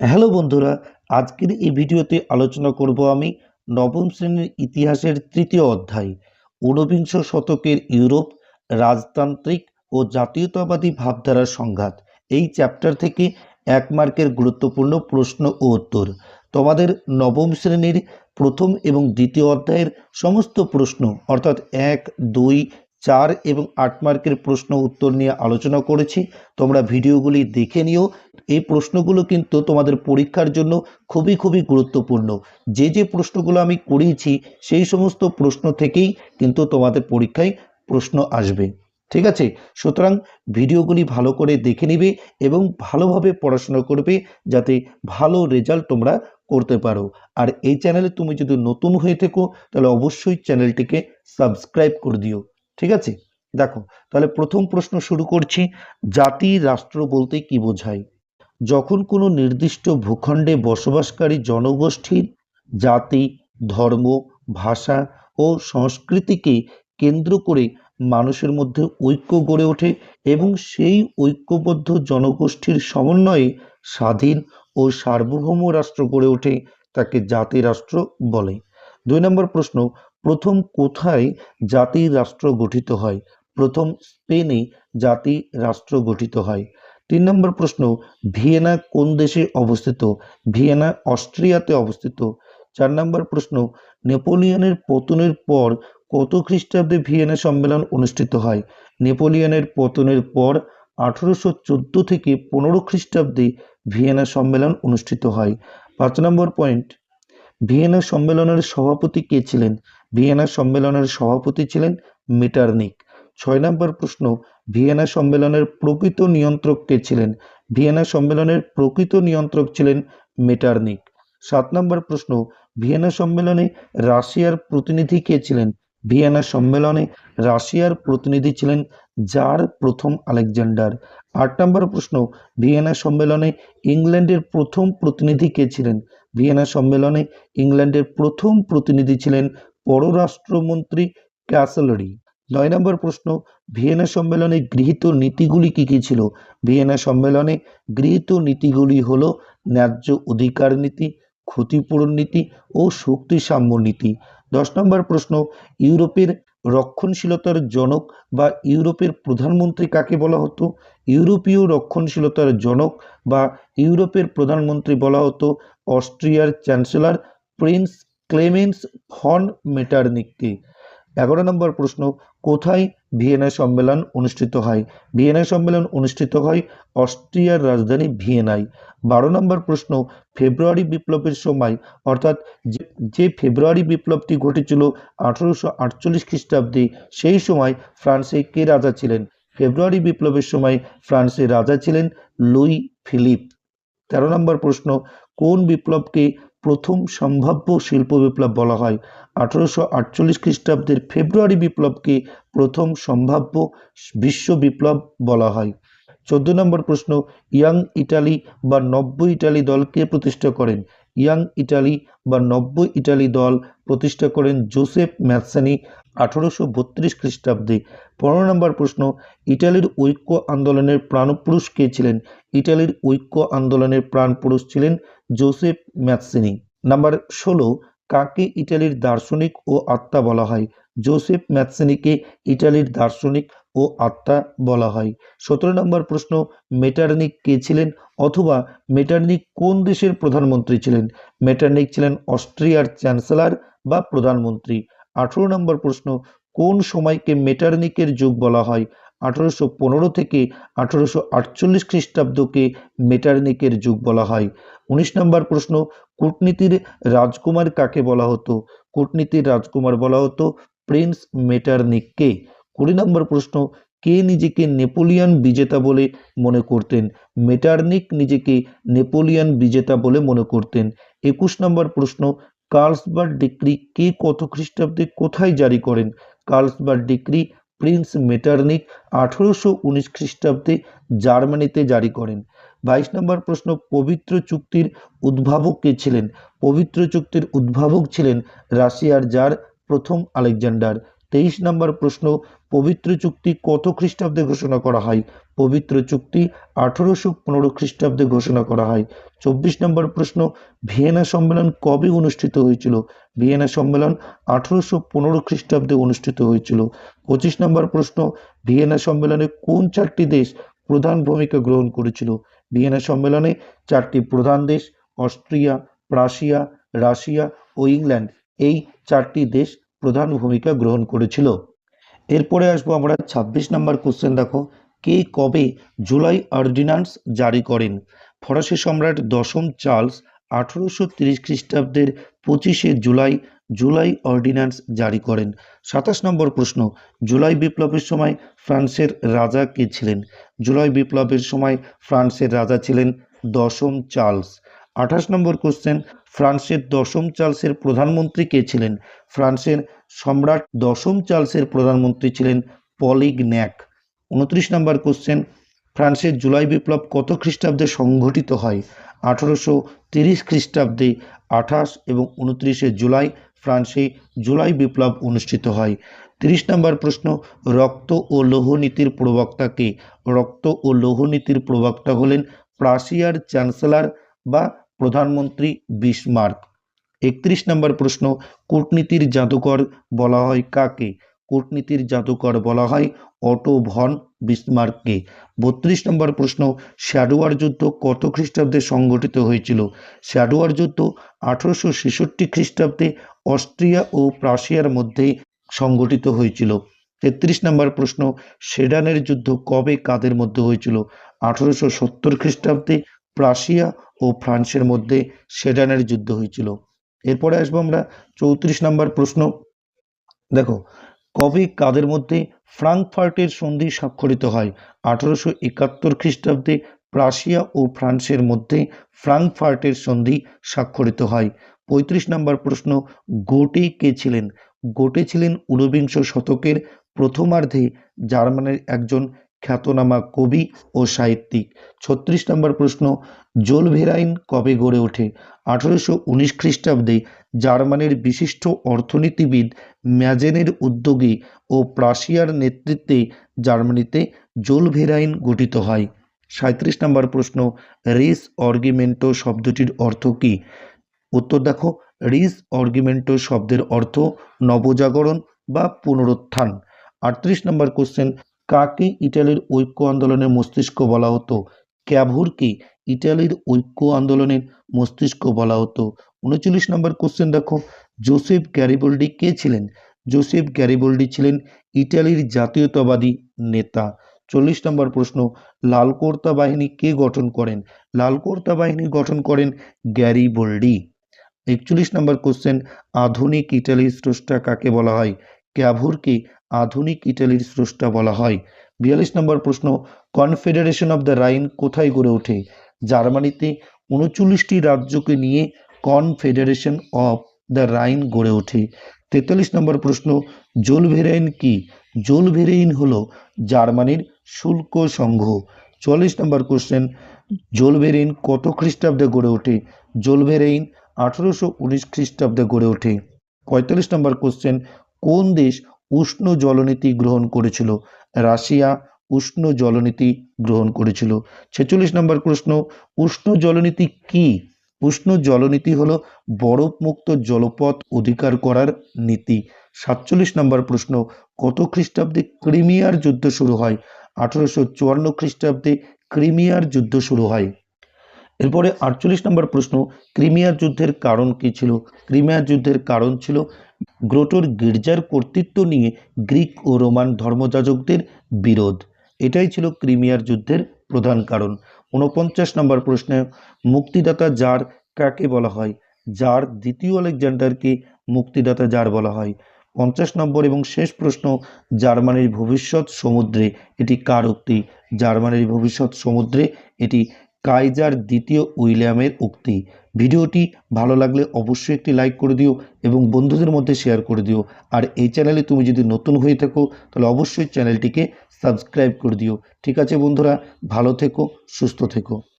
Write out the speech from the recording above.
Hello বন্ধুরা, আজকের এই ভিডিওতে আলোচনা করব আমি নবম শ্রেণির ইতিহাসের তৃতীয় অধ্যায়, ঊনবিংশ শতকের ইউরোপ, রাজতান্ত্রিক ও জাতীয়তাবাদী ভাবধারার সংঘাত। এই চ্যাপ্টার থেকে এক মার্কের গুরুত্বপূর্ণ প্রশ্ন ও উত্তর। তোমাদের নবম শ্রেণির প্রথম এবং দ্বিতীয় অধ্যায়ের সমস্ত প্রশ্ন, অর্থাৎ এক, দুই চার এবং আট মার্কের প্রশ্ন উত্তর নিয়ে আলোচনা করেছি। তোমরা ভিডিওগুলি দেখে নিও। এই প্রশ্নগুলো কিন্তু তোমাদের পরীক্ষার জন্য খুবই খুবই গুরুত্বপূর্ণ। যে যে প্রশ্নগুলো আমি করিয়েছি, সেই সমস্ত প্রশ্ন থেকেই কিন্তু তোমাদের পরীক্ষায় প্রশ্ন আসবে। ঠিক আছে? সুতরাং ভিডিওগুলি ভালো করে দেখে নিবে এবং ভালোভাবে পড়াশোনা করবে যাতে ভালো রেজাল্ট তোমরা করতে পারো। আর এই চ্যানেলে তুমি যদি নতুন হয়ে থেকো, তাহলে অবশ্যই চ্যানেলটিকে সাবস্ক্রাইব করে দিও। ঠিক আছে? দেখো, তাহলে প্রথম প্রশ্ন শুরু করছি, জাতি রাষ্ট্র বলতে কি বোঝায়? যখন কোনো নির্দিষ্ট ভূখণ্ডে বসবাসকারী জনগোষ্ঠীর জাতি, ধর্ম, ভাষা ও সংস্কৃতিকে কেন্দ্র করে মানুষের মধ্যে ঐক্য গড়ে ওঠে এবং সেই ঐক্যবদ্ধ জনগোষ্ঠীর সমন্বয়ে স্বাধীন ও সার্বভৌম রাষ্ট্র গড়ে ওঠে, তাকে জাতি রাষ্ট্র বলে। দুই নম্বর প্রশ্ন প্রথম কোথায় জাতি রাষ্ট্র গঠিত হয়? প্রথম স্পেনে জাতি রাষ্ট্র গঠিত হয়। তিন নম্বর প্রশ্ন, ভিয়েনা কোন দেশে অবস্থিত? ভিয়েনা অস্ট্রিয়াতে অবস্থিত। চার নম্বর প্রশ্ন, নেপোলিয়নের পতনের পর কত খ্রিস্টাব্দে ভিয়েনা সম্মেলন অনুষ্ঠিত হয়? নেপোলিয়নের পতনের পর আঠেরোশো চোদ্দ থেকে পনেরো খ্রিস্টাব্দে ভিয়েনা সম্মেলন অনুষ্ঠিত হয়। পাঁচ নম্বর পয়েন্ট, ভিয়েনা সম্মেলনের সভাপতি কে ছিলেন? ভিয়েনা সম্মেলনের সভাপতি ছিলেন মিটারনিক। ছয় নম্বর প্রশ্ন, ভিয়েনা সম্মেলনের প্রকৃত নিয়ন্ত্রক কে ছিলেন? ভিয়েনা সম্মেলনের প্রকৃত নিয়ন্ত্রক ছিলেন মেটারনিক। সাত নম্বর প্রশ্ন, ভিয়েনা সম্মেলনে রাশিয়ার প্রতিনিধি কে ছিলেন? ভিয়েনা সম্মেলনে রাশিয়ার প্রতিনিধি ছিলেন জার প্রথম আলেকজান্ডার। আট নম্বর প্রশ্ন, ভিয়েনা সম্মেলনে ইংল্যান্ডের প্রথম প্রতিনিধি কে ছিলেন? ভিয়েনা সম্মেলনে ইংল্যান্ডের প্রথম প্রতিনিধি ছিলেন পররাষ্ট্রমন্ত্রী ক্যাসেলরি। নয় নম্বর প্রশ্ন, ভিয়েনা সম্মেলনে গৃহীত নীতিগুলি কি কি ছিল? ভিয়েনা সম্মেলনে গৃহীত নীতিগুলি হলো ন্যায্য অধিকার নীতি, ক্ষতিপূরণ নীতি ও শক্তি সাম্য নীতি। দশ নম্বর প্রশ্ন, ইউরোপের রক্ষণশীলতার জনক বা ইউরোপের প্রধানমন্ত্রী কাকে বলা হতো? ইউরোপীয় রক্ষণশীলতার জনক বা ইউরোপের প্রধানমন্ত্রী বলা হতো অস্ট্রিয়ার চ্যান্সেলর প্রিন্স ক্লেমেন্স ফন মেটারনিককে এগারো নম্বর প্রশ্ন, কোথায় ভিয়েনা সম্মেলন অনুষ্ঠিত হয়? ভিয়েনা সম্মেলন অনুষ্ঠিত হয় অস্ট্রিয়ার রাজধানী ভিয়েনায়। বারো নম্বর প্রশ্ন, ফেব্রুয়ারি বিপ্লবের সময়, অর্থাৎ যে ফেব্রুয়ারি বিপ্লবটি ঘটেছিল আঠারোশো আটচল্লিশ খ্রিস্টাব্দে, সেই সময় ফ্রান্সে কে রাজা ছিলেন? ফেব্রুয়ারি বিপ্লবের সময় ফ্রান্সের রাজা ছিলেন লুই ফিলিপ। তেরো নম্বর প্রশ্ন, কোন বিপ্লবকে প্রথম সম্ভাব্য শিল্প বিপ্লব বলা হয়। আঠারোশো আটচল্লিশ খ্রিস্টাব্দের ফেব্রুয়ারি বিপ্লবকে প্রথম সম্ভাব্য বিশ্ব বিপ্লব বলা হয়। চোদ্দ নম্বর প্রশ্ন, ইয়াং ইটালি বা নব্য ইটালি দলকে প্রতিষ্ঠা করেন? ইয়াং ইটালি বা নব্য ইটালি দল প্রতিষ্ঠা করেন জোসেফ ম্যাথসানি আঠারোশো বত্রিশ খ্রিস্টাব্দে। পনেরো নম্বর প্রশ্ন, ইটালির ঐক্য আন্দোলনের প্রাণপুরুষ কে ছিলেন? ইটালির ঐক্য আন্দোলনের প্রাণপুরুষ ছিলেন জোসেফ ম্যাথসিনি নাম্বার ষোলো, কাকে ইটালির দার্শনিক ও আত্মা বলা হয়? জোসেফ ম্যাথসিনিকে ইটালির দার্শনিক ও আত্মা বলা হয়। সতেরো নম্বর প্রশ্ন, মেটারনিক কে ছিলেন অথবা মেটারনিক কোন দেশের প্রধানমন্ত্রী ছিলেন? মেটারনিক ছিলেন অস্ট্রিয়ার চ্যান্সেলর বা প্রধানমন্ত্রী। আঠেরো নম্বর প্রশ্ন কোন সময়কে মেটারনিকের যুগ বলা হয়? আঠারোশো পনেরো থেকে আঠারোশো আটচল্লিশ খ্রিস্টাব্দকে মেটারনিকের যুগ বলা হয়। উনিশ নম্বর প্রশ্ন, কূটনীতির রাজকুমার কাকে বলা হতো? কূটনীতির রাজকুমার বলা হতো প্রিন্স মেটারনিককে। কুড়ি নম্বর প্রশ্ন, কে নিজেকে নেপোলিয়ন বিজেতা বলে মনে করতেন? মেটারনিক নিজেকে নেপোলিয়ন বিজেতা বলে মনে করতেন। একুশ নম্বর প্রশ্ন কার্লসবার্গ ডিক্রি কে কত খ্রিস্টাব্দে কোথায় জারি করেন? কার্লসবার্গ ডিক্রি প্রিন্স মেটারনিক আঠেরোশো উনিশ খ্রিস্টাব্দে জার্মানিতে জারি করেন। বাইশ নম্বর প্রশ্ন, পবিত্র চুক্তির উদ্ভাবক কে ছিলেন? পবিত্র চুক্তির উদ্ভাবক ছিলেন রাশিয়ার জার প্রথম আলেকজান্ডার। তেইশ নম্বর প্রশ্ন, পবিত্র চুক্তি কত খ্রিস্টাব্দে ঘোষণা করা হয়? পবিত্র চুক্তি আঠারোশো পনেরো খ্রিস্টাব্দে ঘোষণা করা হয়। চব্বিশ নম্বর প্রশ্ন, ভিয়েনা সম্মেলন কবে অনুষ্ঠিত হয়েছিল? ভিয়েনা সম্মেলন আঠারোশো পনেরো খ্রিস্টাব্দে অনুষ্ঠিত হয়েছিল। পঁচিশ নম্বর প্রশ্ন, ভিয়েনা সম্মেলনে কোন চারটি দেশ প্রধান ভূমিকা গ্রহণ করেছিল? ভিয়েনা সম্মেলনে চারটি প্রধান দেশ, অস্ট্রিয়া, প্রাশিয়া, রাশিয়া ও ইংল্যান্ড। এই চারটি দেশ প্রধান ভূমিকা গ্রহণ করেছিল। এরপরে আসব আমরা ছাব্বিশ নম্বর কোশ্চেন দেখো। কে কবে জুলাই অর্ডিন্যান্স জারি করেন? ফরাসি সম্রাট দশম চার্লস আঠারোশো তিরিশ খ্রিস্টাব্দের পঁচিশে জুলাই জুলাই অর্ডিন্যান্স জারি করেন। সাতাশ নম্বর প্রশ্ন, জুলাই বিপ্লবের সময় ফ্রান্সের রাজা কে ছিলেন? জুলাই বিপ্লবের সময় ফ্রান্সের রাজা ছিলেন দশম চার্লস। আঠাশ নম্বর কোশ্চেন ফ্রান্সের দশম চার্লসের প্রধানমন্ত্রী কে ছিলেন? ফ্রান্সের সম্রাট দশম চার্লসের প্রধানমন্ত্রী ছিলেন পলিগ ন্যাক। উনত্রিশ নম্বর কোশ্চেন ফ্রান্সের জুলাই বিপ্লব কত খ্রিস্টাব্দে সংঘটিত হয়? আঠারোশো তিরিশ খ্রিস্টাব্দে আঠাশ এবং উনত্রিশে জুলাই ফ্রান্সে জুলাই বিপ্লব অনুষ্ঠিত হয়। তিরিশ নম্বর প্রশ্ন, রক্ত ও লৌহ নীতির প্রবক্তা কে? রক্ত ও লৌহ নীতির প্রবক্তা হলেন প্রাশিয়ার চ্যান্সেলর বা প্রধানমন্ত্রী বিসমার্ক একত্রিশ নম্বর প্রশ্ন, কূটনীতির জাদুকর বলা হয় কাকে? কূটনীতির জাদুকর বলা হয় অটো ভন বিসমার্ককে বত্রিশ নম্বর প্রশ্ন শ্যাডোয়ার যুদ্ধ কত খ্রিস্টাব্দে সংগঠিত হয়েছিল? শ্যাডোয়ার যুদ্ধ আঠারোশো ছেষট্টি খ্রিস্টাব্দে অস্ট্রিয়া ও প্রাশিয়ার মধ্যে সংগঠিত হয়েছিল। তেত্রিশ নম্বর প্রশ্ন, সেডানের যুদ্ধ কবে কাদের মধ্যে হয়েছিল? আঠারোশো সত্তর খ্রিস্টাব্দে প্রাশিয়া ও ফ্রান্সের মধ্যে সেডানের যুদ্ধ হয়েছিল। এরপরে আসব আমরা চৌত্রিশ নম্বর প্রশ্ন। দেখো, কবে কাদের মধ্যে ফ্রাঙ্কফার্টের সন্ধি স্বাক্ষরিত হয়? আঠারোশো একাত্তর খ্রিস্টাব্দে প্রাশিয়া ও ফ্রান্সের মধ্যে ফ্রাঙ্কফার্টের সন্ধি স্বাক্ষরিত হয়। পঁয়ত্রিশ নম্বর প্রশ্ন, গোটে কে ছিলেন? গোটে ছিলেন ঊনবিংশ শতকের প্রথমার্ধে জার্মানের একজন খ্যাতনামা কবি ও সাহিত্যিক। ছত্রিশ নম্বর প্রশ্ন, জোলভেরাইন কবে গড়ে ওঠে? আঠারোশো উনিশ খ্রিস্টাব্দে জার্মানির বিশিষ্ট অর্থনীতিবিদ ম্যাজেনের উদ্যোগে ও প্রাশিয়ার নেতৃত্বে জার্মানিতে জোলভেরাইন গঠিত হয়। সাঁত্রিশ নম্বর প্রশ্ন, রিস অর্গিমেন্টো শব্দটির অর্থ কী? উত্তর দেখো, রিস অর্গিমেন্টো শব্দের অর্থ নবজাগরণ বা পুনরুত্থান। আটত্রিশ নম্বর কোশ্চেন কাকে ইটালির ঐক্য আন্দোলনের মস্তিষ্ক বলা হতো? ক্যাভুরকে ইটালির ঐক্য আন্দোলনের মস্তিষ্ক বলা হতো। উনচল্লিশ নম্বর কোশ্চেন দেখো। জোসেফ গ্যারিবোল্ডি কে ছিলেন? জোসেফ গ্যারিবোল্ডি ছিলেন ইটালির জাতীয়তাবাদী নেতা। চল্লিশ নম্বর প্রশ্ন, লালকোর্তা বাহিনী কে গঠন করেন? লালকোর্তা বাহিনী গঠন করেন গ্যারিবোল্ডি। একচল্লিশ নম্বর কোশ্চেন আধুনিক ইটালির স্রষ্টা কাকে বলা হয়? ক্যাভুরকে আধুনিক ইটালির স্রষ্টা বলা হয়। বিয়াল্লিশ নম্বর প্রশ্ন, কনফেডারেশন অব দ্য রাইন কোথায় গড়ে ওঠে? জার্মানিতে উনচল্লিশটি রাজ্যকে নিয়ে কনফেডারেশন অফ দ্য রাইন গড়ে ওঠে। তেতাল্লিশ নম্বর প্রশ্ন, জোলভেরাইন কি? জোলভেরাইন হল জার্মানির শুল্ক সংঘ। চল্লিশ নম্বর কোশ্চেন, জোলভেরাইন কত খ্রিস্টাব্দে গড়ে ওঠে? জোলভেরাইন আঠেরোশো উনিশ খ্রিস্টাব্দে গড়ে ওঠে। পঁয়তাল্লিশ নম্বর কোশ্চেন কোন দেশ উষ্ণ জলনীতি গ্রহণ করেছিল? রাশিয়া উষ্ণ জলনীতি গ্রহণ করেছিল। ছেচল্লিশ নম্বর প্রশ্ন, উষ্ণ জলনীতি কি? উষ্ণ জলনীতি হলো বরফমুক্ত জলপথ অধিকার করার নীতি। সাতচল্লিশ নম্বর প্রশ্ন, কত খ্রিস্টাব্দে ক্রিমিয়ার যুদ্ধ শুরু হয়? আঠারোশো চুয়ান্ন খ্রিস্টাব্দে ক্রিমিয়ার যুদ্ধ শুরু হয়। এরপরে আটচল্লিশ নম্বর প্রশ্ন, ক্রিমিয়ার যুদ্ধের কারণ কী ছিল? ক্রিমিয়ার যুদ্ধের কারণ ছিল গ্রোটোর গির্জার কর্তৃত্ব নিয়ে গ্রিক ও রোমান ধর্মযাজকদের বিরোধ। এটাই ছিল ক্রিমিয়ার যুদ্ধের প্রধান কারণ। ঊনপঞ্চাশ নম্বর প্রশ্নে মুক্তিদাতা জার কাকে বলা হয়? যার দ্বিতীয় আলেকজান্ডারকে মুক্তিদাতা জার বলা হয়। পঞ্চাশ নম্বর এবং শেষ প্রশ্ন, জার্মানির ভবিষ্যৎ সমুদ্রে এটি কার উক্তি? জার্মানির ভবিষ্যৎ সমুদ্রে এটি কাইজার দ্বিতীয় উইলিয়ামের উক্তি। ভিডিওটি ভালো লাগলে অবশ্যই একটি লাইক করে দিও এবং বন্ধুদের মধ্যে শেয়ার করে দিও। আর এই চ্যানেলে তুমি যদি নতুন হয়ে থাকো, তাহলে অবশ্যই চ্যানেলটিকে সাবস্ক্রাইব করে দিও। ঠিক আছে বন্ধুরা, ভালো থেকো, সুস্থ থেকো।